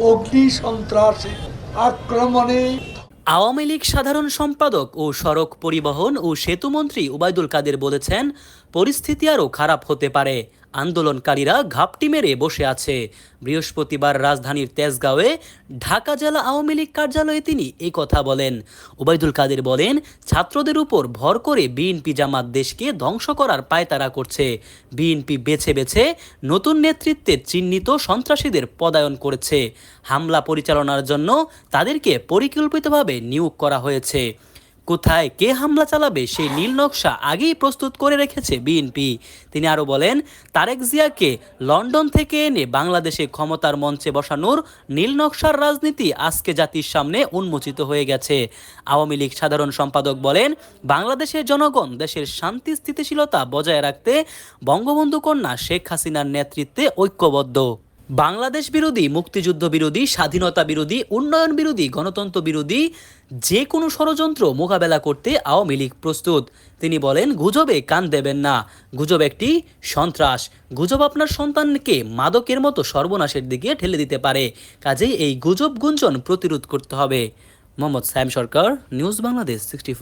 অগ্নি সন্ত্রাসে আক্রমণে। আওয়ামী লীগ সাধারণ সম্পাদক ও সড়ক পরিবহন ও সেতুমন্ত্রী ওবায়দুল কাদের বলেছেন, পরিস্থিতি আরও খারাপ হতে পারে। আন্দোলনকারীরা ঘাপটি মেরে বসে আছে। বৃহস্পতিবার রাজধানীর তেজগাঁওয়ে ঢাকা জেলা আওয়ামী লীগ কার্যালয়ে তিনি এই কথা বলেন। ওবায়দুল কাদের বলেন, ছাত্রদের উপর ভর করে বিএনপি জামাত দেশকে ধ্বংস করার পায়তারা করছে। বিএনপি বেছে বেছে নতুন নেতৃত্বের চিহ্নিত সন্ত্রাসীদের পদায়ন করেছে। হামলা পরিচালনার জন্য তাদেরকে পরিকল্পিতভাবে নিয়োগ করা হয়েছে। কোথায় কে হামলা চালাবে সেই নীল নকশা আগেই প্রস্তুত করে রেখেছে বিএনপি। তিনি আরও বলেন, তারেক জিয়াকে লন্ডন থেকে এনে বাংলাদেশে ক্ষমতার মঞ্চে বসানোর নীল নকশার রাজনীতি আজকে জাতির সামনে উন্মোচিত হয়ে গেছে। আওয়ামী লীগ সাধারণ সম্পাদক বলেন, বাংলাদেশের জনগণ দেশের শান্তি, স্থিতিশীলতা বজায় রাখতে বঙ্গবন্ধু কন্যা শেখ হাসিনার নেতৃত্বে ঐক্যবদ্ধ। বাংলাদেশ বিরোধী, মুক্তিযুদ্ধ বিরোধী, স্বাধীনতা বিরোধী, উন্নয়ন বিরোধী, গণতন্ত্র বিরোধী যে কোনো ষড়যন্ত্র মোকাবেলা করতে আওয়ামী লীগ প্রস্তুত। তিনি বলেন, গুজবে কান দেবেন না। গুজব একটি সন্ত্রাস। গুজব আপনার সন্তানকে মাদকের মতো সর্বনাশের দিকে ঠেলে দিতে পারে। কাজেই এই গুজব গুঞ্জন প্রতিরোধ করতে হবে। Mohammad Saim Sarkar, news Bangladesh, sixty